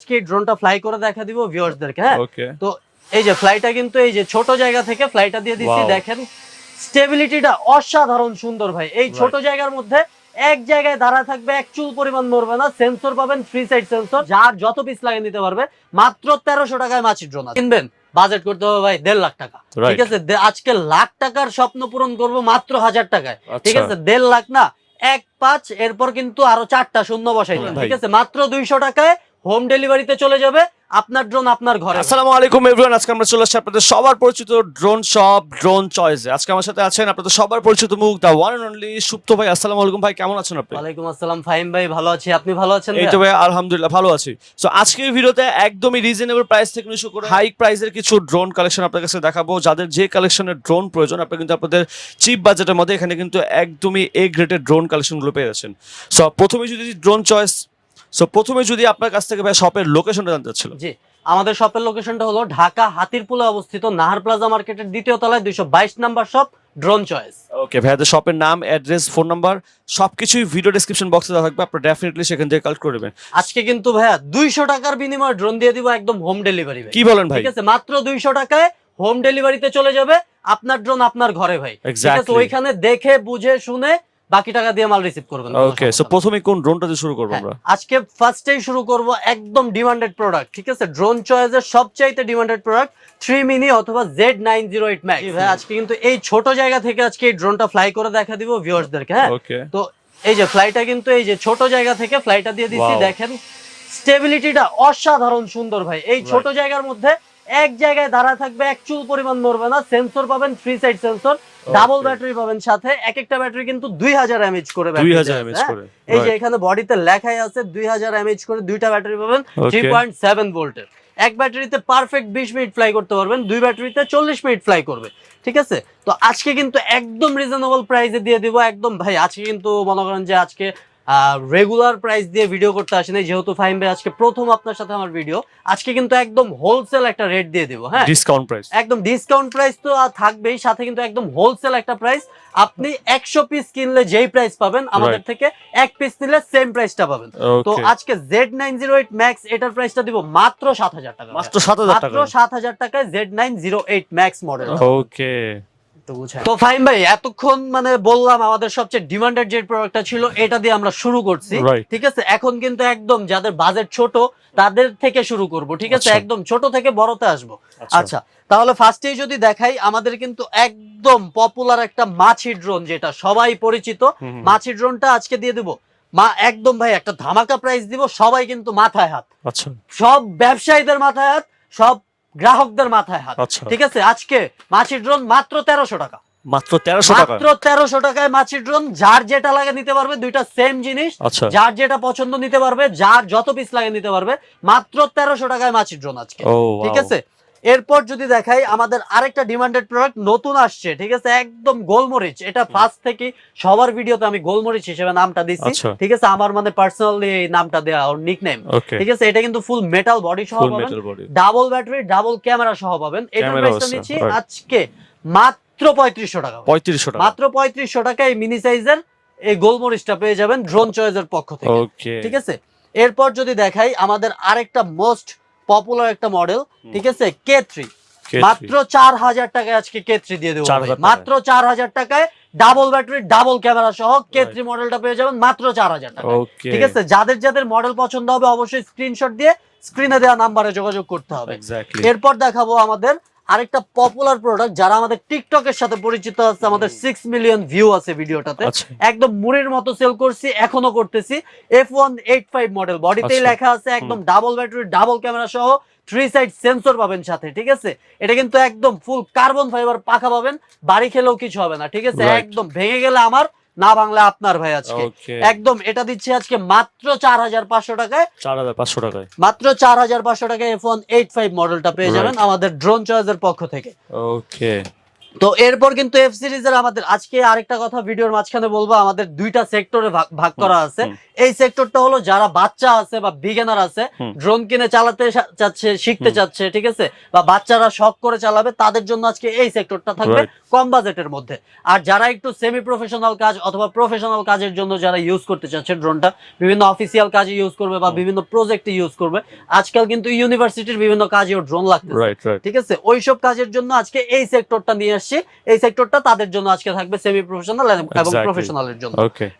আজকে ড্রোনটা ফ্লাই করে দেখা দিব ভিউয়ার্সদেরকে হ্যাঁ? তো এই যে ফ্লাইটা কিন্তু এই যে ছোট জায়গা থেকে ফ্লাইটা দিয়ে দিচ্ছি দেখেন স্টেবিলিটিটা অসাধারণ সুন্দর ভাই। এই ছোট জায়গার মধ্যে এক জায়গায় দাঁড়া থাকবে এক চুল পরিমাণ মরবে না সেন্সর পাবেন ফ্রি সাইড সেন্সর যার যত পিস লাগিয়ে নিতে পারবে মাত্র তেরোশো টাকায় মাছির ড্রোন কিনবেন বাজেট করতে হবে ভাই দেড় লাখ টাকা। ঠিক আছে? আজকে লাখ টাকার স্বপ্ন পূরণ করব মাত্র হাজার টাকায়। ঠিক আচ্ছা। আছে? দেড় লাখ না এক পাঁচ এরপর কিন্তু আরও চারটা শূন্য বসাই। ঠিক আছে? মাত্র দুইশো টাকায় হোম ডেলিভারিতে চলে যাবে আপনার ড্রোন আপনার ঘরে। আসসালামু আলাইকুম এভরিওয়ান আজকে আমরা চলে আসছি আপনাদের সবার পরিচিত ড্রোন শপ ড্রোন চয়েসে আজকে আমার সাথে আছেন আপনাদের সবার পরিচিত মুখ দা ওয়ান এন্ড অনলি সুপ্ত ভাই। আসসালামু আলাইকুম ভাই কেমন আছেন আপনি? ওয়ালাইকুম আসসালাম ফাহিম ভাই ভালো আছি। আপনি ভালো আছেন এই তো ভাই আলহামদুলিল্লাহ ভালো আছি। সো আজকের ভিডিওতে একদমই রিজনেবল প্রাইস থেকে শুরু করে হাই প্রাইসের কিছু ড্রোন কালেকশন আপনার কাছে দেখাবো। যাদের যে কালেকশনের ড্রোন প্রয়োজন আপনি কিন্তু আপনাদের চিপ বাজেটের মধ্যে এখানে কিন্তু একদমই এ গ্রেডের ড্রোন কালেকশনগুলো পেয়ে যাচ্ছেন। সো প্রথমে যদি ড্রোন চয়েস সো প্রথমে যদি আপনার কাছ থেকে ভাই শপের লোকেশনটা জানতে চাচ্ছিল। জি আমাদের শপের লোকেশনটা হলো ঢাকা হাতিরপুলে অবস্থিত নাহার প্লাজা মার্কেটের দ্বিতীয় তলায় দুইশো বাইশ number shop drone choice okay ভাইয়াদের শপের নাম অ্যাড্রেস ফোন নাম্বার সবকিছুই ভিডিও ডেসক্রিপশন বক্সে দেওয়া থাকবে। আপনারা ডেফিনেটলি সেখান থেকে কালেক্ট করে নেবেন। আজকে কিন্তু ভাইয়া দুইশো টাকার বিনিময়ে ড্রোন দিয়ে দিব একদম হোম ডেলিভারি কি বলেন ভাই? ঠিক আছে মাত্র দুইশো টাকায় হোম ডেলিভারিতে চলে যাবে। আপনার ড্রোন আপনার ঘরে ভাই। ঠিক আছে ওইখানে দেখে বুঝে শুনে বাকি টাকা দিয়ে মাল রিসিভ করবেন ওকে সো প্রথমে কোন ড্রোনটা দিয়ে শুরু করব হ্যাঁ, আমরা? আজকে ফার্স্টেই শুরু করব একদম ডিমান্ডেড প্রোডাক্ট ঠিক আছে? ড্রোন চয়েসের সবচাইতে ডিমান্ডেড প্রোডাক্ট থ্রি মিনি অথবা জেড নাইন জিরো ভাই। আজকে কিন্তু এই ছোট জায়গা থেকে আজকে এই ড্রোনটা ফ্লাই করে দেখা দিব ভিউয়ার্সদেরকে হ্যাঁ? ওকে তো এই যে ফ্লাইটা কিন্তু এই যে ছোট জায়গা থেকে ফ্লাইটা দিয়ে দিচ্ছি. দেখেন স্টেবিলিটিটা অসাধারণ সুন্দর ভাই। এই ছোট জায়গার মধ্যে এক জায়গায় দাঁড়া থাকবে এক চুল পরিমাণ মরবে না সেন্সর পাবেন free side sensor double battery পাবেন সাথে এক একটা ব্যাটারি কিন্তু দুই হাজার এমএচ করে দুই হাজার এমএচ করে হ্যাঁ? এই যে এখানে বডিতে লেখাই আছে দুই হাজার এমএচ করে দুইটা ব্যাটারি পাবেন থ্রি পয়েন্ট সেভেন ভোল্টের এক ব্যাটারিতে পারফেক্ট বিশ মিনিট ফ্লাই করতে পারবেন দুই ব্যাটারিতে চল্লিশ মিনিট ফ্লাই করবে ঠিক আছে? তো আজকে কিন্তু একদম রিজনেবল প্রাইসে দিয়ে দিব একদম ভাই আজকে কিন্তু মনে করেন যে আজকে রেগুলার প্রাইস দিয়ে ভিডিও করতে আসেনি। যেহেতু ফাইম ভাই আজকে প্রথম আপনার সাথে আমার ভিডিও আজকে কিন্তু একদম হোলসেল একটা রেট দিয়ে দিব হ্যাঁ? ডিসকাউন্ট প্রাইস একদম ডিসকাউন্ট প্রাইস তো থাকবেই সাথে কিন্তু একদম হোলসেল একটা প্রাইস আপনি একশো পিস কিনলে যেই প্রাইস পাবেন আমাদের থেকে এক পিস নিলে সেম প্রাইসটা পাবেন। তো আজকে Z nine zero eight max এটার প্রাইসটা দিব মাত্র সাত হাজার টাকা। মাত্র 7000 টাকা মাত্র সাত হাজার টাকায় Z nine zero eight max model okay তো ফাইন ভাই এতক্ষণ মানে বললাম আমাদের সবচেয়ে ডিমান্ডেড যে প্রোডাক্টটা ছিল এটা দিয়ে আমরা শুরু করছি। ঠিক আছে? এখন কিন্তু একদম যাদের বাজেট ছোট তাদের থেকে শুরু করব। ঠিক আছে? আচ্ছা। একদম ছোট থেকে বড়তে আসব। আচ্ছা। আচ্ছা তাহলে ফার্স্টেই যদি দেখাই আমাদের কিন্তু একদম পপুলার একটা মাছি ড্রোন যেটা সবাই পরিচিত। মাছি ড্রোনটা আজকে দিয়ে দেবো। মা একদম ভাই একটা ধামাকা প্রাইস দিব সবাই কিন্তু মাথায় হাত। আচ্ছা। সব ব্যবসায়ীদের মাথায় হাত সব গ্রাহকদের মাথায় হাত। আচ্ছা। ঠিক আছে? আজকে মাছির ড্রোন মাত্র তেরোশো টাকা। মাত্র তেরোশো টাকা। মাত্র তেরোশো টাকায় মাছি ড্রোন যার যেটা লাগে নিতে পারবে দুইটা সেম জিনিস। আচ্ছা। যার যেটা পছন্দ নিতে পারবে যার যত পিস লাগে নিতে পারবে মাত্র তেরোশো টাকায় মাছি ড্রোন আজকে। ঠিক আছে? এরপর যদি দেখাই আমাদের আরেকটা ডিমান্ডেড প্রোডাক্ট নতুন আসছে ঠিক আছে? একদম গোলমরিচ। এটা ফার্স্ট থেকে সবার ভিডিওতে আমি গোলমরিচ হিসেবে নামটা দিচ্ছি। আচ্ছা। ঠিক আছে? আমার মানে পার্সোনালি এই নামটা দেওয়া ওর নিকনেম ঠিক আছে? এটা কিন্তু ফুল মেটাল বডি সহ পাবেন। ডাবল ব্যাটারি ডাবল ক্যামেরা সহ পাবেন। এটার Camera প্রাইসটা নিচ্ছি আজকে মাত্র পঁয়ত্রিশশো টাকা। 3500 টাকা। মাত্র পঁয়ত্রিশশো টাকা এই মিনি সাইজের এই গোলমরিচটা পেয়ে যাবেন ড্রোন চয়েসের পক্ষ থেকে। ঠিক আছে? এরপর যদি দেখাই আমাদের আরেকটা মোস্ট পপুলার একটা মডেল ঠিক আছে? কে থ্রি মাত্র চার হাজার টাকায় আজকে কে থ্রি দিয়ে দেবো 4,000 মাত্র চার হাজার টাকায় ডাবল ব্যাটারি ডাবল ক্যামেরা সহ কে থ্রি মডেলটা পেয়ে যাবেন মাত্র চার হাজার টাকা ঠিক আছে? যাদের যাদের মডেল পছন্দ হবে অবশ্যই স্ক্রিনশট দিয়ে স্ক্রিনে দেওয়া নাম্বারে যোগাযোগ করতে হবে। এরপর দেখাবো আমাদের আরেকটা পপুলার প্রোডাক্ট যারা আমাদের টিকটকের সাথে পরিচিত আছে আমাদের সিক্স মিলিয়ন ভিউ আছে ভিডিওটাতে। আচ্ছা। একদম মুড়ির মতো সেল করছি এখনও করতেছি। F one eight five model বডিতেই। লেখা আছে একদম ডাবল ব্যাটারি ডাবল ক্যামেরা সহ থ্রি সাইড সেন্সর পাবেন সাথে ঠিক আছে? এটা কিন্তু একদম ফুল কার্বন ফাইবার পাখা পাবেন বাড়ি খেলেও কিছু হবে না ঠিক আছে? একদম ভেঙে গেলে আমার না বাংলা আপনার ভাই আজকে। একদম এটা দিচ্ছি আজকে মাত্র চার হাজার পাঁচশো টাকায়। 4500 টাকায়। মাত্র চার হাজার পাঁচশো টাকায় এফ ওয়ান এইট ফাইভ মডেলটা পেয়ে যাবেন আমাদের ড্রোন চয়েসের পক্ষ থেকে। ওকে তো এরপর কিন্তু এফ সিরিজের আমাদের আজকে আরেকটা কথা ভিডিওর মাঝখানে বলব আমাদের দুইটা সেক্টরে ভাগ করা আছে। এই সেক্টরটা হলো যারা বাচ্চা আছে বা বিগিনার আছে ড্রোন কিনে চালাতে চাচ্ছে শিখতে চাচ্ছে ঠিক আছে? বা বাচ্চারা শখ করে চালাবে তাদের জন্য আজকে এই সেক্টরটা থাকবে কম বাজেটের মধ্যে। আর যারা একটু সেমি প্রফেশনাল কাজ অথবা প্রফেশনাল কাজের জন্য যারা ইউজ করতে চাচ্ছে ড্রোনটা বিভিন্ন অফিসিয়াল কাজে ইউজ করবে বা বিভিন্ন প্রজেক্টে ইউজ করবে আজকাল কিন্তু ইউনিভার্সিটির বিভিন্ন কাজেও ড্রোন রাইট ঠিক আছে? ওইসব কাজের জন্য আজকে এই সেক্টরটা নিয়ে আসছি এই সেক্টরটা তাদের জন্য আজকে থাকবে সেমি প্রফেশনাল এবং. প্রফেশনালের জন্য।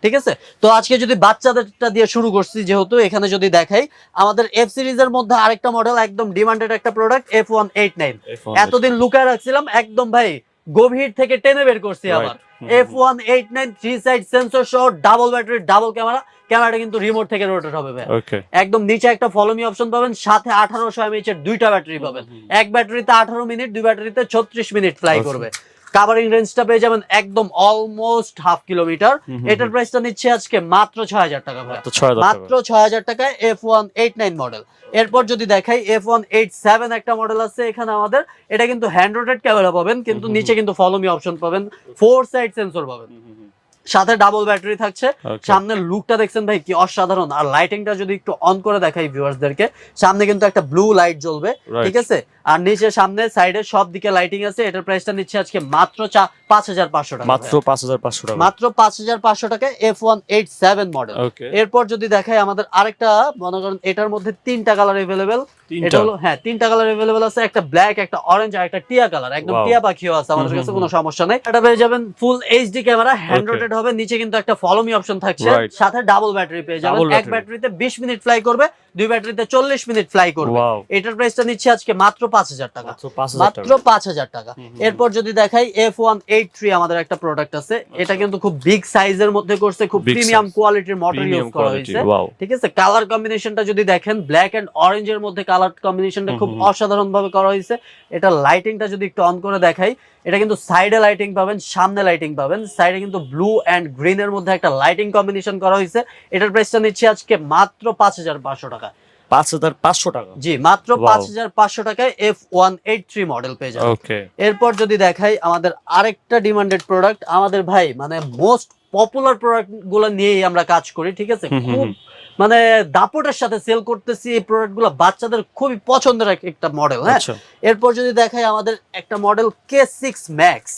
ঠিক আছে? তো আজকে যদি বাচ্চাদেরটা দিয়ে শুরু করছি যেহেতু এখানে যদি দেখাই আমাদের এফ সিরিজের মধ্যে আরেকটা মডেল একদম ডিমান্ডেড একটা product F one eight nine এতদিন লুকায় রাখছিলাম একদম ভাই গভীর থেকে টেনে বের করছি আবার। F one eight nine three side sensor সহ ডাবল ব্যাটারি ডাবল ক্যামেরা ক্যামেরাটা কিন্তু রিমোট থেকে রোটেট হবে ভাই। একদম নিচে একটা ফলোমি অপশন পাবেন সাথে আঠারোশো এমএইচ এর দুইটা ব্যাটারি পাবেন। এক ব্যাটারিতে আঠারো মিনিট দুই ব্যাটারিতে ছত্রিশ মিনিট ফ্লাই। করবে। কাভারিং রেঞ্জটা পেয়ে যাবেন একদম অলমোস্ট হাফ কিলোমিটার এটার প্রাইসটা নিচ্ছে আজকে মাত্র ছয় হাজার টাকা মাত্র ছয় হাজার টাকায় F one eight nine model এরপর যদি দেখাই এফ ওয়ান এইট সেভেন একটা মডেল আছে এখানে আমাদের এটা কিন্তু হ্যান্ড রোটেড ক্যামেরা পাবেন কিন্তু নিচে কিন্তু ফলোমি অপশন পাবেন। ফোর সাইড সেন্সর পাবেন। সাথে ডাবল ব্যাটারি থাকছে। সামনের লুকটা দেখছেন ভাই কি অসাধারণ। আর লাইটিংটা যদি একটু অন করে দেখাই ভিউয়ার্সদেরকে সামনে কিন্তু একটা ব্লু লাইট জ্বলবে ঠিক আছে? আর নিচে সামনে সাইডে সব দিকে লাইটিং আছে। এটার প্রাইসটা নিচ্ছে আজকে মাত্র পাঁচ হাজার পাঁচশো টাকা মাত্র পাঁচ হাজার পাঁচশো টাকা। মাত্র পাঁচ হাজার পাঁচশো টাকা F one eight seven model এরপর যদি দেখাই আমাদের আরেকটা মনে করেন এটার মধ্যে তিনটা কালার এভেলেবেল এটা হলো হ্যাঁ তিনটা কালার এভেলেবেল আছে একটা ব্ল্যাক একটা অরেঞ্জ আর একটা টিয়া কালার একদম টিয়া পাখিও আছে আমাদের কাছে কোনো সমস্যা নাই। এটা পেয়ে যাবেন full HD camera hand rotated হবে নিচে কিন্তু একটা ফলোমি অপশন থাকছে। সাথে ডাবল ব্যাটারি পেয়ে যাবেন। এক. ব্যাটারিতে 20 মিনিট ফ্লাই করবে। দুই ব্যাটারিতে 40 মিনিট ফ্লাই করবে। এটার প্রাইসটা নিচ্ছে আজকে মাত্র 5000 টাকা। মাত্র পাঁচ হাজার মাত্র পাঁচ হাজার টাকা। এরপর যদি দেখাই এফ ওয়ান এইট থ্রি আমাদের একটা প্রোডাক্ট আছে। এটা কিন্তু খুব বিগ সাইজের মধ্যে করছে খুব আচ্ছা। প্রিমিয়াম কোয়ালিটির মোটর ইউজ করা হয়েছে। ঠিক আছে? কালার কম্বিনেশনটা যদি দেখেন ব্ল্যাক এন্ড অরেঞ্জ এর মধ্যে কালার কম্বিনেশনটা খুব অসাধারণ ভাবে করা হয়েছে। এটা লাইটিংটা যদি একটু অন করে দেখাই এটা কিন্তু সাইডে লাইটিং পাবেন সামনে লাইটিং পাবেন। সাইডে কিন্তু ব্লু এন্ড গ্রিন এর মধ্যে একটা লাইটিং কম্বিনেশন করা হয়েছে। এটার প্রাইসটা নিচ্ছে আজকে মাত্র পাঁচ হাজার পাঁচশো টাকা। পাঁচ হাজার পাঁচশো টাকা? জি মাত্র. পাঁচ হাজার পাঁচশো টাকায় F one eight three model পেয়ে যাবেন। ওকে এরপর যদি দেখাই আমাদের আরেকটা ডিমান্ডেড প্রোডাক্ট আমাদের ভাই মানে মোস্ট পপুলার প্রোডাক্টগুলো নিয়েই আমরা কাজ করি ঠিক আছে? খুব। মানে দাপটের সাথে সেল করতেছি এই প্রোডাক্টগুলো বাচ্চাদের খুবই পছন্দের একটা মডেল হ্যাঁ? আচ্ছা। এরপর যদি দেখাই আমাদের একটা model K six max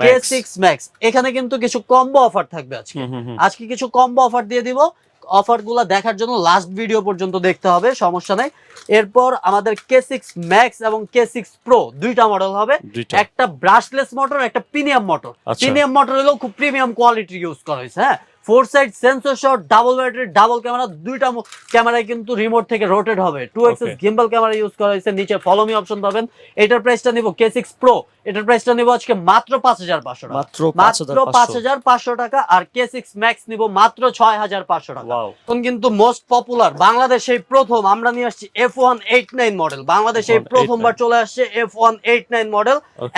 K six max এখানে কিন্তু কিছু কম্বো অফার থাকবে আজকে। আজকে কিছু কম্বো অফার দিয়ে দিব। অফারগুলা দেখার জন্য লাস্ট ভিডিও পর্যন্ত দেখতে হবে সমস্যা নাই। এরপর আমাদের কে সিক্স ম্যাক্স এবং কে সিক্স প্রো দুইটা মডেল হবে। একটা ব্রাশলেস মোটর একটা প্রিমিয়াম মোটর। প্রিমিয়াম মোটর হলেও খুব প্রিমিয়াম কোয়ালিটি ইউজ করা হয়েছে হ্যাঁ? Four side sensor shot double battery double camera দুইটা ক্যামেরায় কিন্তু রিমোট থেকে রোটেট হবে। Two axis. Gimbal camera use করা হয়েছে নিচে ফলোমি অপশন পাবেন। এটার প্রাইসটা নিব কে সিক্স প্রো এটার প্রাইসটা নিব আজকে মাত্র পাঁচ হাজার পাঁচশো টাকা। মাত্র পাঁচ মাত্র হাজার পাঁচ পাঁচশো হাজার পাঁচশো টাকা আর কে সিক্স ম্যাক্স নিব মাত্র ছয় হাজার পাঁচশো টাকা। এখন কিন্তু মোস্ট পপুলার বাংলাদেশে এই প্রথম আমরা নিয়ে আসছি F one eight nine model বাংলাদেশে এই প্রথমবার চলে আসছে F one eight nine model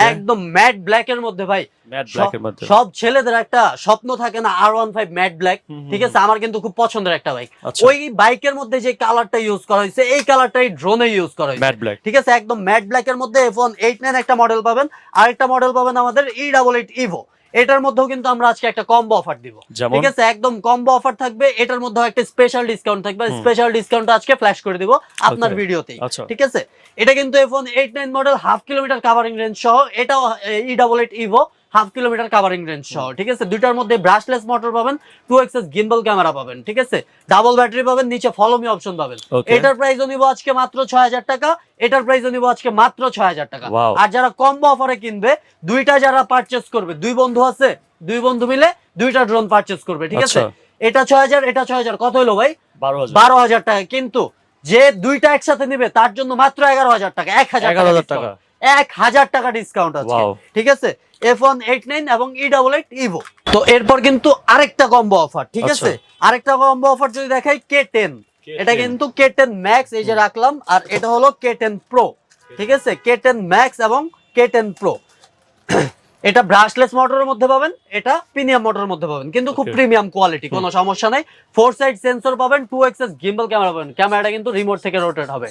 একদম ম্যাট ব্ল্যাক এর মধ্যে ভাই। ম্যাট ব্ল্যাকের মধ্যে। সব ছেলেদের একটা স্বপ্ন থাকে না আর ওয়ান ফাইভ ম্যাট ব্ল্যাক ঠিক আছে? আমার কিন্তু খুব পছন্দের একটা বাইক আচ্ছা। ওই বাইকের মধ্যে যে কালারটা ইউজ করা হয়েছে এই কালারটাই ড্রোনে ইউজ করা হয়েছে। ম্যাট ব্ল্যাক ঠিক আছে? একদম ম্যাট ব্ল্যাক এর মধ্যে এফ ওয়ান এইট নাইন একটা মডেল পাবেন। আরেকটা মডেল পাবেন আমাদের ই ডাবল এইট ইভো এটার মধ্যেও কিন্তু আমরা আজকে একটা কম্বো অফার দিব। ঠিক আছে? একদম কম্বো অফার থাকবে। এটার মধ্যেও একটা স্পেশাল ডিসকাউন্ট থাকবে। স্পেশাল ডিসকাউন্ট আজকে ফ্ল্যাশ করে দিব আপনার. ভিডিওতেই আচ্ছা। ঠিক আছে? এটা কিন্তু F one eight nine model half kilometre covering range সহ। এটাও E double eight Evo half kilometre covering range সহ ঠিক আছে? দুইটার মধ্যে ব্রাশলেস মোটর পাবেন টু এক্সেস গিম্বল ক্যামেরা পাবেন ঠিক আছে? ডাবল ব্যাটারি পাবেন নিচে ফলো মি অপশন পাবেন। এটার প্রাইসও নিব আজকে মাত্র ছয় হাজার টাকা এটার প্রাইসও নিব আজকে মাত্র ছয় হাজার টাকা। আর যারা কম্বো অফারে কিনবে দুইটা যারা পারচেস করবে দুই বন্ধু আছে দুই বন্ধু মিলে দুইটা ড্রোন পারচেস করবে ঠিক আছে? আচ্ছা। এটা ছয় হাজার এটা ছয় হাজার কত হলো ভাই? বারো হাজার। টাকা। কিন্তু যে দুইটা একসাথে নিবে তার জন্য মাত্র এগারো হাজার টাকা এক হাজার টাকা। এক হাজার টাকা ডিসকাউন্ট আছে ঠিক আছে? এফ ওয়ান এইট নাইন এবং ই ডাবল এইট ইভো তো এরপর কিন্তু আরেকটা কম্বো অফার ঠিক আচ্ছা। আছে? আরেকটা কম্বো অফার যদি দেখাই কে টেন এটা কিন্তু কে টেন ম্যাক্স এই যে রাখলাম আর এটা হলো কে টেন প্রো ঠিক আছে? কে টেন ম্যাক্স এবং কে টেন প্রো এটা ব্রাশলেস মোটরের মধ্যে পাবেন এটা প্রিমিয়াম মোটরের মধ্যে পাবেন কিন্তু খুব প্রিমিয়াম কোয়ালিটি কোনো সমস্যা নাই। ফোর সাইড সেন্সর পাবেন টু এক্সেস গিম্বল ক্যামেরা পাবেন ক্যামেরাটা কিন্তু রিমোট থেকে রোটেট হবে।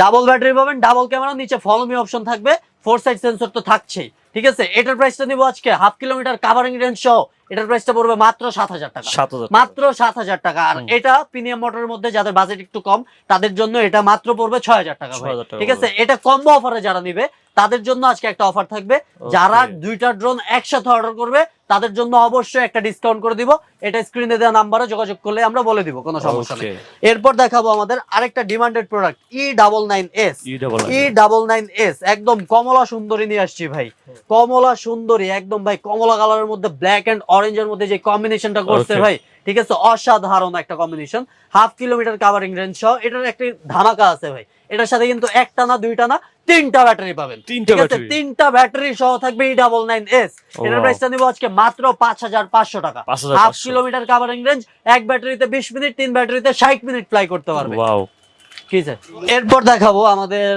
ডাবল ব্যাটারি পাবেন ডাবল ক্যামেরা নিচে ফলো মি অপশন থাকবে ফোর সাইড সেন্সর তো থাকছেই ঠিক আছে? এটার প্রাইসটা নিবো আজকে হাফ কিলোমিটার কাভারিং রেঞ্জ সহ। এটার প্রাইসটা পড়বে মাত্র সাত হাজার টাকা। মাত্র সাত হাজার টাকা। আর এটা প্রিমিয়াম মোটরের মধ্যে যাদের বাজেট একটু কম তাদের জন্য এটা মাত্র পড়বে ছয় হাজার টাকা ভাই। 6,000 টাকা ঠিক আছে? এটা কম্বো অফারে যারা নিবে তাদের জন্য আজকে একটা অফার থাকবে। যারা দুইটা ড্রোন একসাথে অর্ডার করবে তাদের জন্য অবশ্যই একটা ডিসকাউন্ট করে দিব। এটা স্ক্রিনে দেওয়া নাম্বারে যোগাযোগ করলে আমরা বলে দিব কোনো সমস্যা নেই। এরপর দেখাবো আমাদের আরেকটা demanded product E double nine S E double nine S একদম কমলা সুন্দরী নিয়ে আসছি ভাই। কমলা সুন্দরী একদম ভাই কমলা কালারের মধ্যে ব্ল্যাক এন্ড অরেঞ্জের মধ্যে যে কম্বিনেশনটা করছে ভাই ঠিক আছে? অসাধারণ একটা combination half kilometre covering range সহ এটার একটি ধামাকা আছে ভাই। এটার সাথে কিন্তু একটা না দুইটা না তিনটা ব্যাটারি পাবেন। তিনটা ঠিক আছে? ব্যাটারি তিনটা ব্যাটারি সহ থাকবে ই ডাবল নাইন এস এটার প্রাইসটা নিবো আজকে মাত্র পাঁচ হাজার পাঁচশো টাকা। হাফ কিলোমিটার কাভারিং রেঞ্জ এক ব্যাটারিতে বিশ মিনিট তিন ব্যাটারিতে ষাট মিনিট ফ্লাই করতে পারবে। কি স্যার? এরপর দেখাবো আমাদের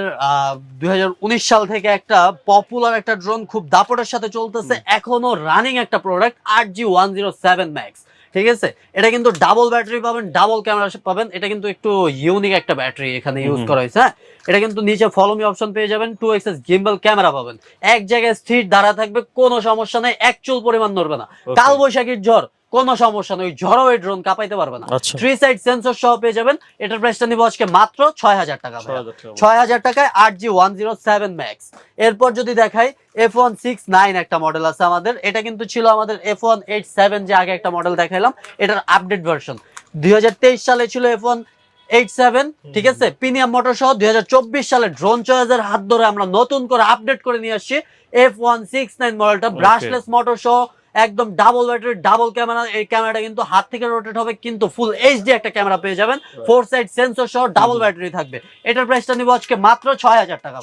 দুই সাল থেকে একটা পপুলার একটা ড্রোন খুব দাপটের সাথে চলতেছে। এখনও রানিং একটা প্রোডাক্ট আট G one zero seven max. ঠিক আছে? এটা কিন্তু ডাবল ব্যাটারি পাবেন ডাবল ক্যামেরা পাবেন। এটা কিন্তু একটু ইউনিক একটা ব্যাটারি এখানে ইউজ করা হয়েছে হ্যাঁ? এটা কিন্তু নিচে ফলোমি অপশন পেয়ে যাবেন টু এক্সএস গিম্বল ক্যামেরা পাবেন। এক জায়গায় স্থির দাঁড়া থাকবে কোনো সমস্যা নেই এক চুল পরিমাণ নড়বে না. কাল বৈশাখীর ঝড় কোনো সমস্যা নেই ওই এই ড্রোন কাঁপাইতে পারবে না। থ্রি সাইড সেন্সর সহ পেয়ে যাবেন। এটার প্রাইসটা নিবো আজকে মাত্র ছয় হাজার টাকা ভাইয়া। 6000 টাকা। ছয় হাজার টাকায় আট G one zero seven max এরপর যদি দেখাই এফ ওয়ান সিক্স নাইন একটা মডেল আছে আমাদের। এটা কিন্তু ছিল আমাদের এফ ওয়ান এইট সেভেন যে আগে একটা মডেল দেখাইলাম। এটার আপডেট ভার্সন দুই হাজার তেইশ সালে ছিল এফ ওয়ান এইট সেভেন ঠিক আছে? প্রিমিয়াম মোটর সহ দুই হাজার চব্বিশ সালে ড্রোন চয়েসের হাত ধরে আমরা নতুন করে আপডেট করে নিয়ে আসছি। এফ ওয়ান সিক্স নাইন মডেলটা. ব্রাশলেস মোটর সহ একদম ডাবল ব্যাটারি ডাবল ক্যামেরা এই ক্যামেরাটা কিন্তু হাত থেকে রোটেট হবে কিন্তু ফুল এইচডি একটা ক্যামেরা পেয়ে যাবেন। ফোর সাইড সেন্সর সহ ডাবল ব্যাটারি থাকবে। এটার প্রাইসটা নিবো আজকে মাত্র ছয় হাজার টাকা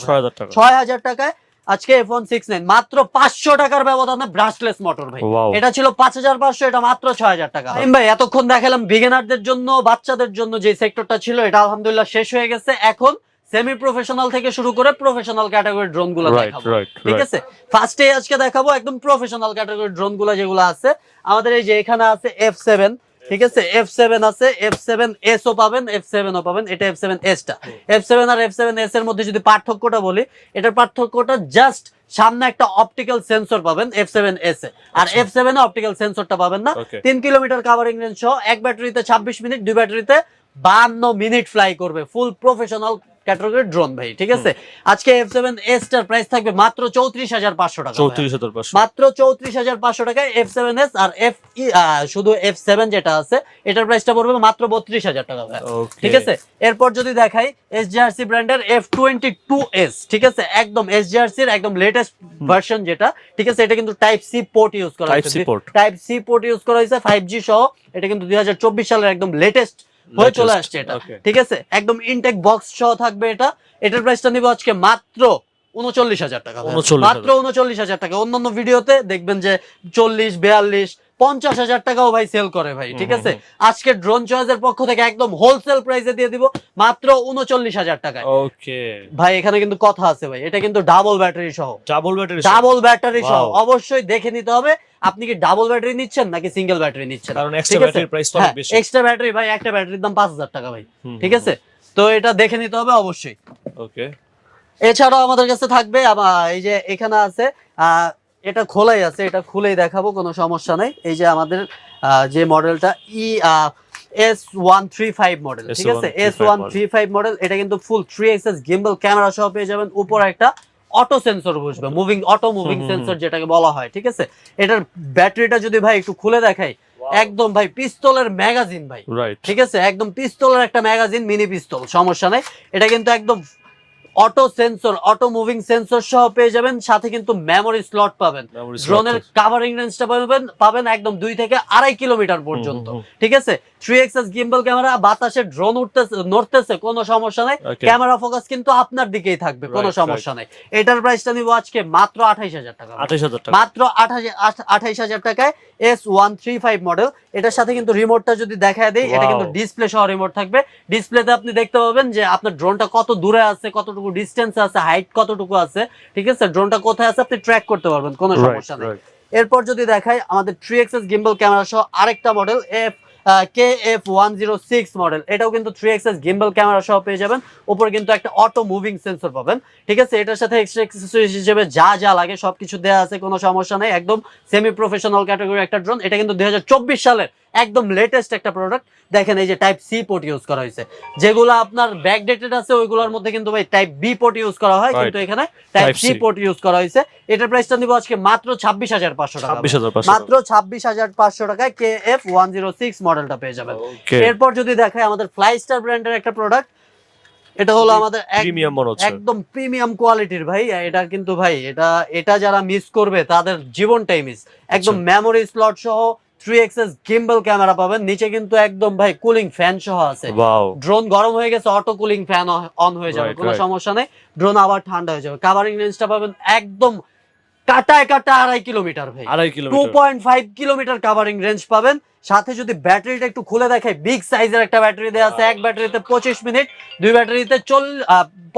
ছয় হাজার টাকায় আজকে এফ ওয়ান সিক্স নাইন মাত্র পাঁচশো টাকার ব্যবধানে ব্রাশলেস মোটর ভাই। এটা ছিল পাঁচ হাজার পাঁচশো এটা মাত্র ছয় হাজার টাকা। ভাই এতক্ষণ দেখালাম বিগিনারদের জন্য বাচ্চাদের জন্য যে সেক্টরটা ছিল এটা আলহামদুলিল্লাহ শেষ হয়ে গেছে। এখন সেমি প্রফেশনাল থেকে শুরু করে প্রফেশনাল ক্যাটাগরি ড্রোনগুলো দেখাবো। ঠিক আছে? ফার্স্টে আজকে দেখাবো একদম প্রফেশনাল ক্যাটাগরি ড্রোনগুলো যেগুলো আছে। আমাদের এই যে এখানে আছে এফ সেভেন ঠিক আছে? এফ সেভেন আছে এফ সেভেন এস ও পাবেন এফ সেভেন ও পাবেন। এটা এফ সেভেন এসটা এফ সেভেন আর এফ সেভেন এস এর মধ্যে যদি পার্থক্যটা বলি এটার পার্থক্যটা জাস্ট সামনে একটা অপটিক্যাল সেন্সর পাবেন এফ সেভেন এস এ। আর এফ সেভেন অপটিক্যাল সেন্সরটা পাবেন না। তিন কিলোমিটার কাভারিং রেঞ্জ সহ এক ব্যাটারিতে ছাব্বিশ মিনিট দুই ব্যাটারিতে বান্ন মিনিট ফ্লাই করবে। ফুল প্রফেশনাল ক্যাটাগরির ড্রোন ভাই ঠিক আছে? আজকে এফ সেভেন এস টার প্রাইস থাকবে মাত্র চৌত্রিশ হাজার পাঁচশো টাকা চৌত্রিশ হাজার মাত্র চৌত্রিশ হাজার পাঁচশো টাকায় এফ সেভেন এস আর এফ শুধু এফ সেভেন যেটা আছে এটার প্রাইসটা পড়বে মাত্র বত্রিশ হাজার টাকা। ঠিক আছে? এরপর যদি দেখাই এস জিআরসি ব্র্যান্ডের এফ টোয়েন্টি টু এস ঠিক আছে? একদম এস জিআরসির একদম লেটেস্ট ভার্সন যেটা ঠিক আছে? এটা কিন্তু টাইপ সি পোর্ট ইউজ করা port। Type C port use করা হয়েছে ফাইভ জি সহ। এটা কিন্তু দুই হাজার চব্বিশ সালের একদম লেটেস্ট হয়ে চলে আসছে এটা। ঠিক আছে? একদম ইনটেক বক্স সহ থাকবে এটা। এটার প্রাইসটা নিব আজকে মাত্র উনচল্লিশ হাজার টাকা। মাত্র উনচল্লিশ হাজার টাকা। অন্যান্য ভিডিওতে দেখবেন যে চল্লিশ বিয়াল্লিশ পঞ্চাশ হাজার টাকাও ভাই সেল করে ভাই ঠিক আছে? আজকে ড্রোন চয়েসের পক্ষ থেকে একদম হোলসেল প্রাইসে দিয়ে দিব মাত্র উনচল্লিশ হাজার টাকায়। ওকে ভাই এখানে কিন্তু কথা আছে ভাই এটা কিন্তু ডাবল ব্যাটারি সহ। ডাবল ব্যাটারি ডাবল ব্যাটারি সহ অবশ্যই দেখে নিতে হবে। আপনি কি ডাবল ব্যাটারি নিচ্ছেন নাকি সিঙ্গেল ব্যাটারি নিচ্ছেন? কারণ এক্সট্রা ব্যাটারির প্রাইস তো অনেক বেশি। এক্সট্রা ব্যাটারি ভাই একটা ব্যাটারির দাম পাঁচ হাজার টাকা ভাই ঠিক আছে? তো এটা দেখে নিতে হবে অবশ্যই। ওকে এছাড়াও আমাদের কাছে থাকবে এই যে এখানে আছে আহ, এটা খোলাই আছে এটা খুলেই দেখাবো কোনো সমস্যা নাই। এই যে আমাদের যে মডেলটা E S one three five model ঠিক আছে? S one three five model এটা কিন্তু full three axis gimbal camera সহ পেয়ে যাবেন। উপর একটা অটো সেন্সর বসবে মুভিং অটো মুভিং সেন্সর যেটাকে বলা হয় ঠিক আছে? এটার ব্যাটারিটা যদি ভাই একটু খুলে দেখাই একদম ভাই পিস্তলের ম্যাগাজিন ভাই ঠিক আছে? একদম পিস্তলের একটা ম্যাগাজিন মিনি পিস্তল সমস্যা নাই। এটা কিন্তু একদম auto sensor auto moving sensor সহ পেয়ে যাবেন। সাথে কিন্তু মেমোরি স্লট পাবেন। ড্রোনের কাভারিং রেঞ্জটা পাবেন পাবেন একদম দুই থেকে আড়াই কিলোমিটার পর্যন্ত। ঠিক আছে? থ্রি এক্সএস গিম্বল ক্যামেরা বাতাসে ড্রোন উঠতেছে নড়তেছে কোনো সমস্যা নাই. ক্যামেরা ফোকাস কিন্তু আপনার দিকেই থাকবে কোনো সমস্যা নাই। এটার প্রাইসটা নিব আজকে মাত্র আঠাইশ হাজার টাকা। আঠাশ হাজার টাকা। মাত্র আঠাইশ হাজার টাকায় S one three five model এটার সাথে কিন্তু রিমোটটা যদি দেখায় দেয় এটা কিন্তু ডিসপ্লে সহ রিমোট থাকবে। ডিসপ্লেতে আপনি দেখতে পাবেন যে আপনার ড্রোনটা কত দূরে আছে কতটুকু ডিস্টেন্স আছে হাইট কতটুকু আছে। ঠিক আছে? ড্রোনটা কোথায় আছে আপনি ট্র্যাক করতে পারবেন কোনো সমস্যা নেই। এরপর যদি দেখাই আমাদের থ্রি এক্সএস গিম্বল ক্যামেরা সহ আরেকটা model F K F one zero six model এটাও কিন্তু থ্রি এক্সএস গিম্বল ক্যামেরা সহ পেয়ে যাবেন। উপরে কিন্তু একটা অটো মুভিং সেন্সর পাবেন। ঠিক আছে, এটার সাথে এক্সট্রা অ্যাক্সেসরিজ হিসেবে যা যা লাগে সবকিছু দেওয়া আছে, কোনো সমস্যা নেই। একদম সেমি প্রফেশনাল ক্যাটাগরি একটা ড্রোন এটা কিন্তু দুই হাজার চব্বিশ সালের একদম লেটেস্ট একটা প্রোডাক্ট দেখেন এই যে টাইপ সি পোর্ট ইউজ করা হয়েছে। যেগুলো আপনার ব্যাকডেটেড আছে ওইগুলোর মধ্যে কিন্তু ভাই টাইপ বি পোর্ট ইউজ করা হয় কিন্তু এখানে টাইপ সি পোর্ট ইউজ করা হয়েছে। এটার প্রাইসটা নিব আজকে মাত্র ছাব্বিশ হাজার পাঁচশো টাকা। মাত্র ছাব্বিশ হাজার পাঁচশো টাকায় K F one zero six মডেলটা পেয়ে যাবেন। এরপর যদি দেখায় আমাদের ফ্লাই স্টার ব্র্যান্ডের একটা প্রোডাক্ট এটা হলো আমাদের প্রিমিয়াম মনে হচ্ছে। একদম প্রিমিয়াম কোয়ালিটির ভাই। এটা কিন্তু ভাই এটা এটা যারা মিস করবে তাদের জীবনটাই মিস একদম আচ্ছা। মেমোরি স্লট সহ থ্রি এক্সএস গিম্বল ক্যামেরা পাবেন। নিচে কিন্তু একদম ভাই কুলিং ফ্যান সহ আছে। ওয়াও ড্রোন গরম হয়ে গেছে অটো কুলিং ফ্যান অন হয়ে যাবে কোনো সমস্যা নেই। ড্রোন আবার ঠান্ডা হয়ে যাবে। কাভারিং রেঞ্জটা পাবেন একদম কাটায় কাটা আড়াই কিলোমিটার ভাই। আড়াই two point five kilometre covering range পাবেন। সাথে যদি ব্যাটারিটা একটু খুলে দেখায় বিগ সাইজের একটা ব্যাটারি দেওয়া আছে। এক ব্যাটারিতে পঁচিশ মিনিট দুই ব্যাটারিতে চল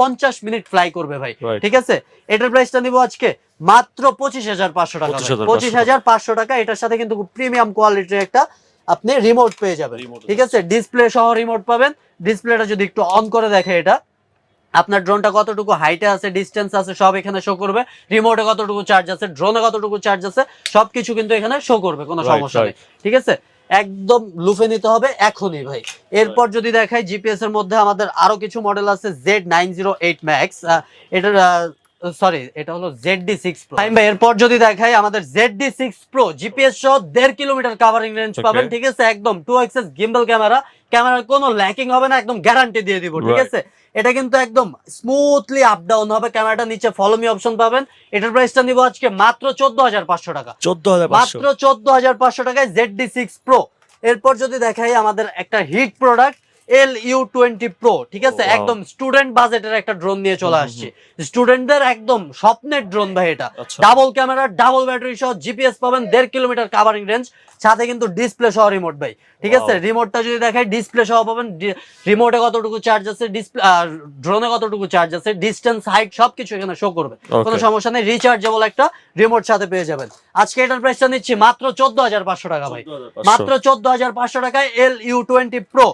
পঞ্চাশ মিনিট ফ্লাই করবে ভাই। ঠিক আছে? এটার প্রাইসটা নিব আজকে মাত্র পঁচিশ হাজার পাঁচশো টাকা পঁচিশ হাজার পাঁচশো টাকা। এটার সাথে কিন্তু প্রিমিয়াম কোয়ালিটির একটা আপনি রিমোট পেয়ে যাবেন। ঠিক আছে? ডিসপ্লে সহ রিমোট পাবেন। ডিসপ্লেটা যদি একটু অন করে দেখে এটা। আপনার ড্রোনটা কতটুকু হাইটে আছে ডিস্টেন্স আছে সব এখানে শো করবে। রিমোটে কতটুকু চার্জ আছে ড্রোনে কতটুকু চার্জ আছে সবকিছু কিন্তু এখানে শো করবে কোনো সমস্যা নেই। ঠিক আছে? একদম লুফে নিতে হবে এখনই ভাই। এরপর যদি দেখাই জিপিএস এর মধ্যে আমাদের আরও কিছু মডেল আছে Z nine zero eight max এটার সরি এটা হলো জেড ডি সিক্স প্রো ভাই এরপর যদি দেখাই আমাদের Z D six pro GPS সহ দেড় কিলোমিটার কাভারিং রেঞ্জ পাবেন ঠিক আছে? একদম টু এক্সেস গিম্বল ক্যামেরা ক্যামেরার কোনো ল্যাকিং হবে না একদম গ্যারান্টি দিয়ে দিব ঠিক আছে? এটা কিন্তু একদম স্মুথলি আপ ডাউন হবে। ক্যামেরাটা নিচে ফলো মি অপশন পাবেন। এটার প্রাইসটা নিব আজকে মাত্র চোদ্দ হাজার পাঁচশো টাকা। চোদ্দ হাজার মাত্র চোদ্দ হাজার পাঁচশো টাকায় জেড ডি সিক্স প্রো এরপর যদি দেখাই আমাদের একটা hit product L U twenty pro ঠিক আছে? একদম স্টুডেন্ট বাজেটের একটা ড্রোন নিয়ে চলে আসছি। স্টুডেন্টদের একদম স্বপ্নের ড্রোন ভাই এটা। ডাবল ক্যামেরা ডাবল ব্যাটারি সহ জিপিএস পাবেন দেড় কিলোমিটার কাভারিং রেঞ্জ সাথে কিন্তু ডিসপ্লে সহ রিমোট ভাই। ঠিক আছে. রিমোটটা যদি দেখাই ডিসপ্লে সহ পাবেন। রিমোটে কতটুকু চার্জ আছে ডিসপ্লে ড্রোনে কতটুকু চার্জ আছে ডিস্টেন্স হাইট সবকিছু এখানে শো করবে। কোনো সমস্যা নেই রিচার্জেবল একটা রিমোট সাথে পেয়ে যাবেন। আজকে এটার প্রাইসটা নিচ্ছি মাত্র চোদ্দ হাজার পাঁচশো টাকা ভাই। মাত্র চোদ্দ হাজার পাঁচশো টাকায় এল ইউ টোয়েন্টি প্রো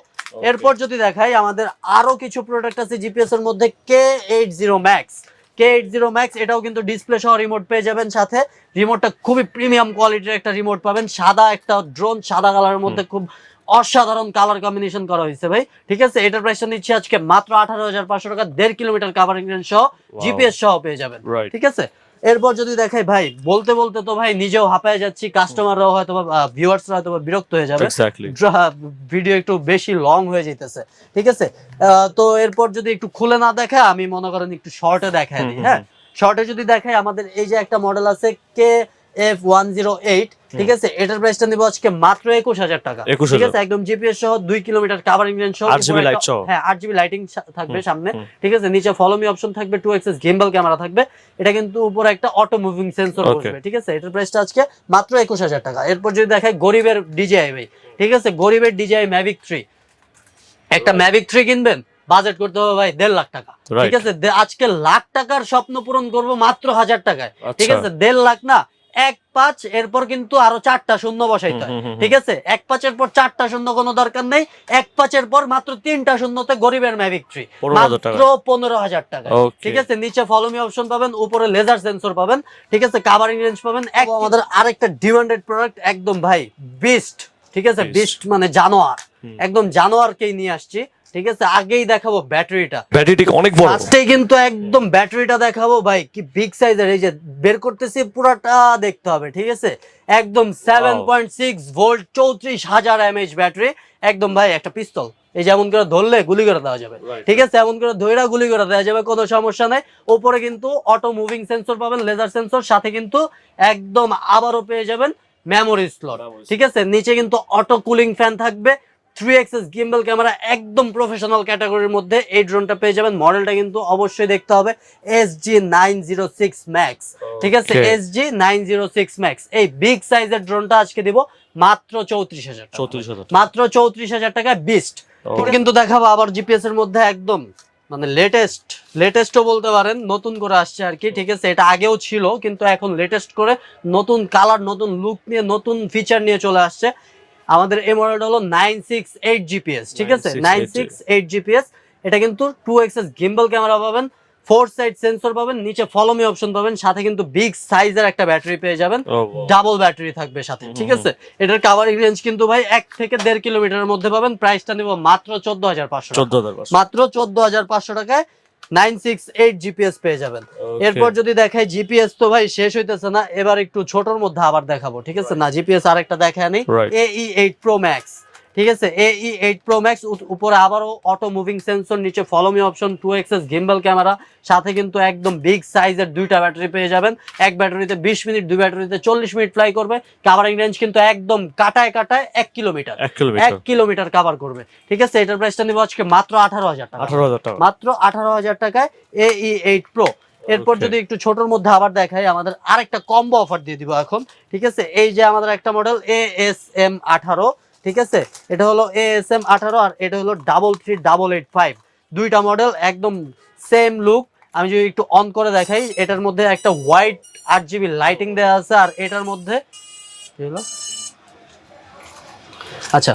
এরপর যদি দেখাই আমাদের আরও কিছু প্রোডাক্ট আছে জিপিএস এর মধ্যে K eight zero max K eight zero max এটাও কিন্তু ডিসপ্লে সহ রিমোট পেয়ে যাবেন সাথে। রিমোটটা খুবই প্রিমিয়াম কোয়ালিটির একটা রিমোট পাবেন। সাদা একটা ড্রোন সাদা কালারের মধ্যে খুব অসাধারণ কালার কম্বিনেশন করা হয়েছে ভাই। ঠিক আছে? এটার প্রাইসটা নিচ্ছি আজকে মাত্র আঠারো হাজার পাঁচশো টাকা দেড় কিলোমিটার কাভারিং রেঞ্জ সহ জিপিএস সহ পেয়ে যাবেন। ঠিক আছে? এরপর যদি দেখাই ভাই বলতে বলতে তো ভাই নিজেও হাঁপায় যাচ্ছি কাস্টমাররাও হয়তো বা ভিউয়ার্সরা হয়তো বিরক্ত হয়ে যাবে। ভিডিও একটু বেশি লং হয়ে যেতেছে ঠিক আছে? আহ, তো এরপর যদি একটু খুলে না দেখা আমি মনে করেন একটু শর্টে দেখাই হ্যাঁ? শর্টে যদি দেখাই আমাদের এই যে একটা মডেল আছে K F one zero eight ঠিক আছে? এটার প্রাইসটা নিবো আজকে মাত্র একুশ হাজার টাকা ঠিক আছে? একদম জিপিএস সহ দুই কিলোমিটার কাভারিং রেঞ্জ সহ 8GB উপরে light একটা- সহ। হ্যাঁ আট জিবি লাইটিং থাকবে সামনে ঠিক আছে? নিচে ফলো মি অপশন থাকবে টু এক্সেস গেমবল ক্যামেরা থাকবে। এটা কিন্তু উপরে একটা অটো মুভিং সেন্সর বসবে ঠিক আছে? এটার প্রাইসটা আজকে মাত্র একুশ হাজার টাকা। এরপর যদি দেখাই গরিবের ডিজিআই ভাই ঠিক আছে? গরিবের ডিজিআই ম্যাভিক থ্রি একটা ম্যাভিক থ্রি কিনবেন বাজেট করতে হবে ভাই দেড় লাখ টাকা ঠিক আছে? আজকে লাখ টাকার স্বপ্ন পূরণ করব মাত্র হাজার টাকায় ঠিক আচ্ছা। আছে? দেড় লাখ না এক পাঁচ এরপর কিন্তু আরও চারটা শূন্য বসাইতে হয়। ঠিক আছে? এক পাঁচের পর চারটা শূন্য কোনো দরকার নেই। এক পাঁচের পর মাত্র তিনটা শূন্যতে গরিবের ম্যাভিক থ্রি 15,000 টাকা। মাত্র পনেরো হাজার টাকা। ঠিক আছে? নিচে ফলো মি অপশন পাবেন উপরে লেজার সেন্সর পাবেন। ঠিক আছে? কাভারিং রেঞ্জ পাবেন। এক আমাদের আরেকটা ডিমান্ডেড প্রোডাক্ট একদম ভাই বিস্ট ঠিক আছে। বিস্ট মানে জানোয়ার। একদম জানোয়ারকেই নিয়ে আসছি। ঠিক আছে? আগেই দেখাবো ব্যাটারিটা। ব্যাটারিটি অনেক বড়। ফার্স্টেই কিন্তু একদম ব্যাটারিটা দেখাবো ভাই কি বিগ সাইজের এই যে বের করতেছি পুরাটা দেখতে হবে ঠিক আছে? একদম সেভেন পয়েন্ট সিক্স ভোল্ট চৌত্রিশ হাজার এমএইচ ব্যাটারি। একদম ভাই একটা পিস্তল। এই যেমন করে ধরলে গুলি করে দেওয়া যাবে। ঠিক আছে? এমন করে ধৈরা গুলি করে দেওয়া যাবে কোনো সমস্যা নাই। উপরে কিন্তু অটো মুভিং সেন্সর পাবেন লেজার সেন্সর সাথে কিন্তু একদম আবারও পেয়ে যাবেন মেমোরি স্লট ঠিক আছে? নিচে কিন্তু অটো কুলিং ফ্যান থাকবে থ্রি এক্সএস গিম্বল ক্যামেরা একদম প্রফেশনাল ক্যাটাগরির মধ্যে এই ড্রোনটা পেয়ে যাবেন। মডেলটা কিন্তু অবশ্যই দেখতে হবে S G nine zero six max ঠিক আছে? S G nine zero six max এই বিগ সাইজের ড্রোনটা আজকে দিব মাত্র চৌত্রিশ হাজার চৌত্রিশ হাজার মাত্র চৌত্রিশ হাজার টাকা বিস্ট কিন্তু দেখাবো আবার জিপিএস এর মধ্যে একদম। মানে লেটেস্ট লেটেস্টও বলতে পারেন নতুন করে আসছে আর কি। ঠিক আছে? এটা আগেও ছিল কিন্তু এখন লেটেস্ট করে নতুন কালার নতুন লুক নিয়ে নতুন ফিচার নিয়ে চলে আসছে। আমাদের এই মডেলটা হলো নাইন সিক্স এইট জিপিএস ঠিক আছে? নাইন সিক্স এইট জিপিএস এটা কিন্তু টু এক্সএস গিম্বল ক্যামেরা পাবেন ফোর সাইড সেন্সর পাবেন নিচে ফলোমি অপশন পাবেন সাথে কিন্তু বিগ সাইজের একটা ব্যাটারি পেয়ে যাবেন ডাবল ব্যাটারি থাকবে সাথে ঠিক আছে? এটার কাভারিং রেঞ্জ কিন্তু ভাই এক থেকে দেড় কিলোমিটারের মধ্যে পাবেন প্রাইসটা নিব মাত্র চোদ্দ হাজার পাঁচশো চোদ্দ হাজার পাঁচশো। মাত্র চোদ্দ হাজার পাঁচশো টাকায় নাইন সিক্স এইট জিপিএস পেয়ে যাবেন। এরপর যদি দেখাই জিপিএস তো ভাই শেষ হইতেছে না এবার একটু ছোটর মধ্যে আবার দেখাবো ঠিক আছে? না জিপিএস আরেকটা দেখা নেই। Eight Pro Max. ঠিক আছে এই এইট প্রো ম্যাক্স উপরে আবারও অটো মুভিং সেন্সর নিচে follow me option two axis gimbal camera সাথে কিন্তু একদম বিগ সাইজের দুইটা ব্যাটারি পেয়ে যাবেন। এক ব্যাটারিতে বিশ মিনিট দুই ব্যাটারিতে চল্লিশ মিনিট ফ্লাই করবে। কাভারিং রেঞ্জ কিন্তু একদম কাটায় কাটায় এক কিলোমিটার। এক কিলোমিটার। কাভার করবে। ঠিক আছে এটার প্রাইসটা নিব আজকে মাত্র আঠারো হাজার টাকা। আঠারো হাজার টাকা। মাত্র আঠারো হাজার টাকায় এই এইট প্রো এরপর যদি একটু ছোটর মধ্যে আবার দেখাই আমাদের আরেকটা কম্বো অফার দিয়ে দিব এখন। ঠিক আছে এই যে আমাদের একটা মডেল এ এস এম আঠারো। ঠিক আছে? এটা হলো এ এস এম আঠারো আর এটা হলো double three double eight five দুইটা মডেল একদম সেম লুক আমি যদি একটু অন করে দেখাই, এটার মধ্যে একটা হোয়াইট আট জিবি লাইটিং দেওয়া আছে আর এটার মধ্যে আচ্ছা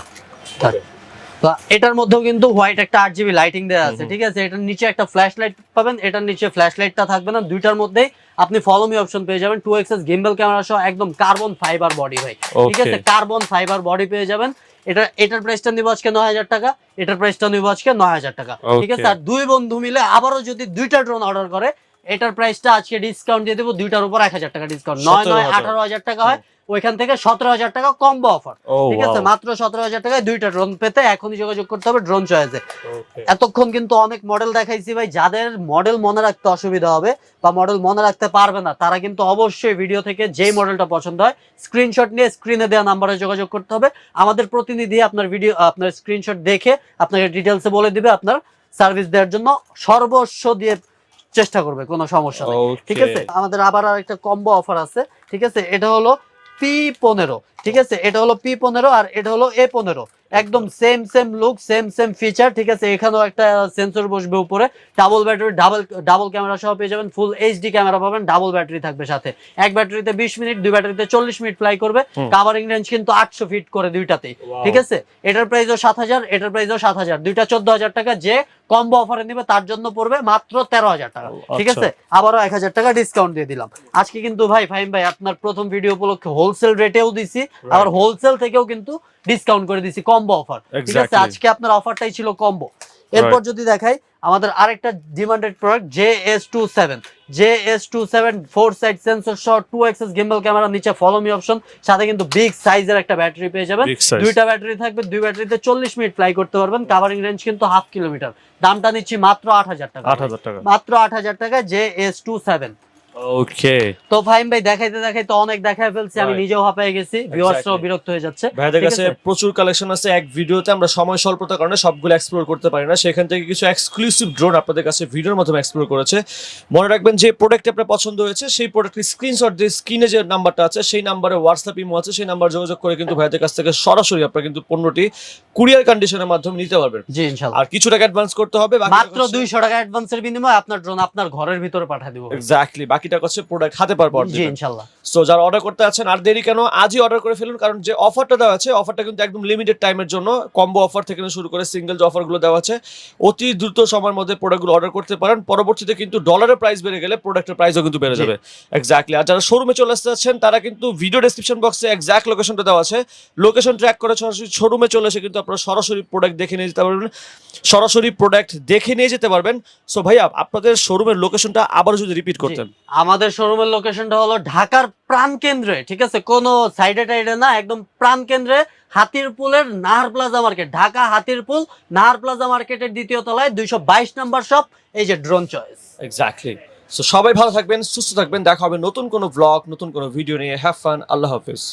এটার মধ্যেও কিন্তু হোয়াইট একটা আট জিবি লাইটিং দেওয়া আছে ঠিক আছে? এটার নিচে একটা ফ্ল্যাশ লাইট পাবেন এটার নিচে ফ্ল্যাশ লাইটটা থাকবে না দুইটার মধ্যেই আপনি ফলো মি অপশন পেয়ে যাবেন। টু এক্সএস গিম্বল ক্যামেরা সহ একদম কার্বন ফাইবার বডি ভাই ঠিক আছে? কার্বন ফাইবার বডি পেয়ে যাবেন। এটা এটার প্রাইসটা নিব আজকে নয় হাজার টাকা এটার প্রাইসটা নিব আজকে নয় হাজার টাকা ঠিক আছে? আর দুই বন্ধু মিলে আবারও যদি দুইটা ড্রোন অর্ডার করে এটার প্রাইসটা আজকে ডিসকাউন্ট দিয়ে দেবো দুইটার উপর এক হাজার টাকা ডিসকাউন্ট নয় নয় আঠারো হাজার টাকা হয়। ওইখান থেকে সতেরো হাজার টাকা কম্বো অফার ঠিক আছে? মাত্র সতেরো হাজার টাকায় দুইটা ড্রোন পেতে এখনই যোগাযোগ করতে হবে ড্রোন চয়েসে এতক্ষণ কিন্তু অনেক মডেল দেখাইছি ভাই যাদের মডেল মনে রাখতে অসুবিধা হবে বা মডেল মনে রাখতে পারবে না তারা কিন্তু অবশ্যই ভিডিও থেকে যেই মডেলটা পছন্দ হয় স্ক্রিনশট নিয়ে স্ক্রিনে দেওয়া নাম্বারে যোগাযোগ করতে হবে। আমাদের প্রতিনিধি আপনার ভিডিও আপনার স্ক্রিনশট দেখে আপনাকে ডিটেলসে বলে দিবে আপনার সার্ভিস দেওয়ার জন্য। সর্বস্ব দিয়ে চেষ্টা করবে কোনো সমস্যা নেই। ঠিক আছে? আমাদের আবার আরেকটা কম্বো অফার আছে। ঠিক আছে? এটা হলো পি পনেরো। ঠিক আছে? এটা হলো পি পনেরো আর এটা হলো এ পনেরো। একদম same same look same same feature ঠিক আছে? এখানেও একটা সেন্সর বসবে উপরে। Double battery double double camera সহ পেয়ে যাবেন ফুল এইচডি ক্যামেরা পাবেন ডাবল ব্যাটারি থাকবে সাথে। এক ব্যাটারিতে বিশ মিনিট দুই ব্যাটারিতে চল্লিশ মিনিট ফ্লাই করবে। কাভারিং রেঞ্জ কিন্তু আটশো ফিট করে দুইটাতেই ঠিক আছে? এটার প্রাইসও সাত হাজার এটার প্রাইসও সাত হাজার। দুইটা চোদ্দ হাজার টাকা যে কম্বো অফারে নিবে তার জন্য পড়বে মাত্র তেরো হাজার টাকা ঠিক আচ্ছা। আছে? আবারও এক হাজার টাকা ডিসকাউন্ট দিয়ে দিলাম। আজকে কিন্তু ভাই ফাহিম ভাই আপনার প্রথম ভিডিও উপলক্ষে হোলসেল রেটেও দিছি আবার হোলসেল থেকেও কিন্তু ডিসকাউন্ট করে দিছি কম্বো অফার ঠিক আছে? আজকে আপনার অফারটাই ছিল কম্বো এরপর যদি দেখাই আমাদের আরেকটা demanded product J S two seven J S two seven four side sensor shot two axis gimbal camera নিচে ফলো মি অপশন সাথে কিন্তু বিগ সাইজের একটা ব্যাটারি পেয়ে যাবেন। দুইটা ব্যাটারি থাকবে দুই ব্যাটারিতে চল্লিশ মিনিট ফ্লাই করতে পারবেন। কাভারিং রেঞ্জ কিন্তু হাফ কিলোমিটার দামটা নিচ্ছি মাত্র আট হাজার টাকা। আট হাজার টাকা। মাত্র আট হাজার টাকা J S two seven okay তো ফাহিম ভাই দেখাইতে দেখাইতে অনেক দেখাই ফেলছি আমি নিজেও গেছি। ভিউয়ার্সরাও বিরক্ত হয়ে যাচ্ছে। ভাইদের কাছে প্রচুর কালেকশন আছে। এক ভিডিওতে আমরা সময় স্বল্পতার কারণে সবগুলো এক্সপ্লোর করতে পারি না। সেখান থেকে কিছু এক্সক্লুসিভ ড্রোন আপনাদের কাছে ভিডিওর মাধ্যমে এক্সপ্লোর করেছে। মনে রাখবেন যে প্রোডাক্ট আপনার পছন্দ হয়েছে সেই প্রোডাক্টের স্ক্রিনশট দিয়ে স্ক্রিনে যে নাম্বারটা আছে সেই নাম্বারে হোয়াটসঅ্যাপ ইমো আছে সেই নাম্বার যোগাযোগ করে কিন্তু ভাইদের কাছ থেকে সরাসরি আপনারা কিন্তু পণ্যটি কুরিয়ার কন্ডিশনের মাধ্যমে নিতে পারবেন। জি ইনশাল্লাহ। আর কিছু টাকা অ্যাডভান্স করতে হবে মাত্র দুইশো টাকা অ্যাডভান্সের বিনিময়ে আপনার ড্রোন আপনার ঘরের ভিতরে পাঠিয়ে দিব। এক্স্যাক্টলি বাকি টাকা হচ্ছে প্রোডাক্ট হাতে পারব জি ইনশাল্লাহ। সো যারা অর্ডার করতে আছেন আর দেরি কেন আজই অর্ডার করে ফেলুন কারণ যে অফারটা দেওয়া আছে অফারটা কিন্তু একদম লিমিটেড টাইমের জন্য কম্বো অফার থেকে শুরু করে সিঙ্গেল যে অফারগুলো দেওয়া আছে অতি দ্রুত সময়ের মধ্যে প্রোডাক্টগুলো অর্ডার করতে পারেন। পরবর্তীতে কিন্তু ডলারের প্রাইস বেড়ে গেলে প্রোডাক্টের প্রাইসও কিন্তু বেড়ে যাবে। এক্স্যাক্টলি আর যারা শোরুমে চলে আসতে যাচ্ছেন তারা কিন্তু ভিডিও ডেসক্রিপশন বক্সে এক্স্যাক্ট লোকেশনটা দেওয়া আছে। লোকেশন ট্র্যাক করে সরাসরি শোরুমে চলে এসে কিন্তু আপনারা সরাসরি প্রোডাক্ট দেখে নিয়ে যেতে পারবেন। সরাসরি প্রোডাক্ট দেখে নিয়ে যেতে পারবেন। সো ভাইয়া আপনাদের শোরুমের লোকেশনটা আবার যদি রিপিট করতেন। আমাদের শোরুমের লোকেশনটা হলো ঢাকার প্রাণ কেন্দ্রে, ঠিক আছে? কোনো সাইডে টাইডে না, একদম প্রাণ কেন্দ্রে হাতির পুলের নাহার প্লাজা মার্কেট ঢাকা হাতির পুল নাহার প্লাজা মার্কেটের দ্বিতীয় তলায় দুইশো বাইশ নাম্বার সব এই যে ড্রোন চয়েস এক্স্যাক্টলি সো সবাই ভালো থাকবেন, সুস্থ থাকবেন, দেখা হবে নতুন কোনো ব্লগ নতুন কোনো ভিডিও নিয়ে। হ্যাভ ফান আল্লাহ হাফিজ।